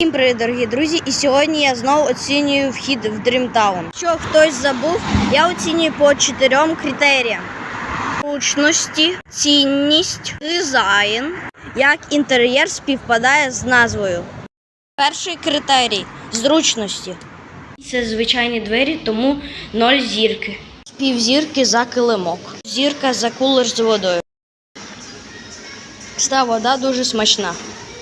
Всім привіт, дорогі друзі! І сьогодні я знову оцінюю вхід в Дрімтаун. Якщо хтось забув, я оцінюю по чотирьом критеріям: зручності, цінність, дизайн, як інтер'єр співпадає з назвою. Перший критерій зручності. Це звичайні двері, тому ноль зірки. Півзірки за килимок. Зірка за кулер з водою. Ця вода дуже смачна.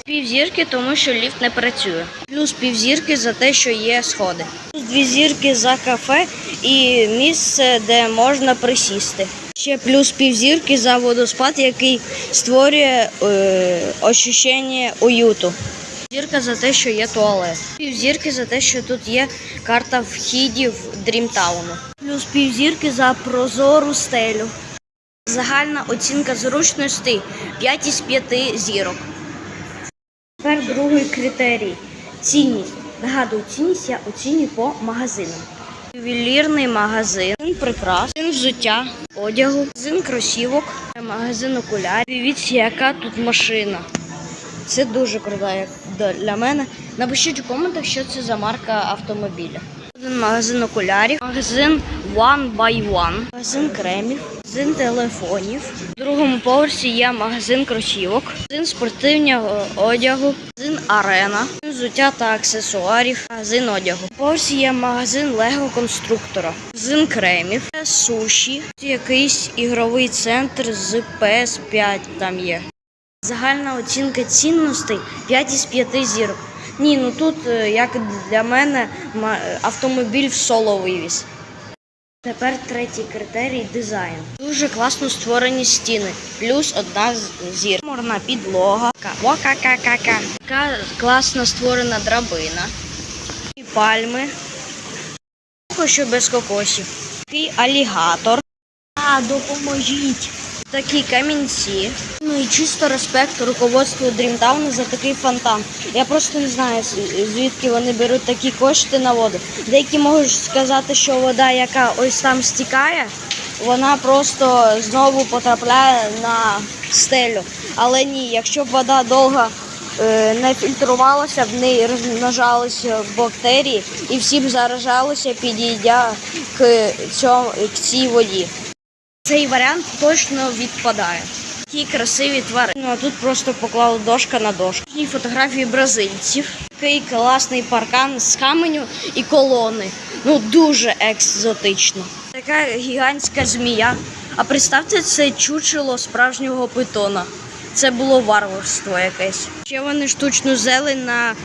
Півзірки, тому що ліфт не працює. Плюс півзірки за те, що є сходи. Плюс дві зірки за кафе і місце, де можна присісти. Ще плюс півзірки за водоспад, який створює е, уюту. Зірка за те, що є туалет. Півзірки за те, що тут є карта вхідів Дрімтауну. Плюс півзірки за прозору стелю. Загальна оцінка зручності 5 із 5 зірок. Другий критерій цінність. Нагадую, цінність я оцінюю по магазинам. Ювелірний магазин, магазин прикрас, магазин взуття, одягу, магазин кросівок, магазин окулярів. Дивіться, яка тут машина. Це дуже круто для мене. Напишіть у коментах, що це за марка автомобіля. Один магазин окулярів, магазин One by One, магазин кремів, магазин телефонів. В другому поверсі є магазин кросівок, магазин спортивного одягу, магазин арена, взуття та аксесуарів, магазин одягу. В поверсі є магазин Лего конструктора, магазин кремів, суші, якийсь ігровий центр з PS5 там є. Загальна оцінка цінностей 5 із 5 зірок. Ні, ну тут, е, як для мене, автомобіль в соло вивіз. Тепер третій критерій дизайн. Дуже класно створені стіни, плюс одна з- зірка. Морна підлога. Ка-ка-ка-ка-ка. Така класно створена драбина. І пальми. Що без кокосів. Такий алігатор. А, допоможіть. Такі камінці. І чисто респект руководству Дрімтауну за такий фонтан. Я просто не знаю, звідки вони беруть такі кошти на воду. Деякі можуть сказати, що вода, яка ось там стікає, вона просто знову потрапляє на стелю. Але ні, якщо б вода довго е, не фільтрувалася, в неї розмножалися бактерії і всі б заражалися, підійдя к, цьому, к цій воді. Цей варіант точно відпадає. Такі красиві твари. Ну а тут просто поклали дошка на дошку. І фотографії бразильців. Такий класний паркан з каменю і колони. Ну дуже екзотично. Така гігантська змія. А представте, це чучело справжнього питона. Це було варварство якесь. Ще вони штучну зелень на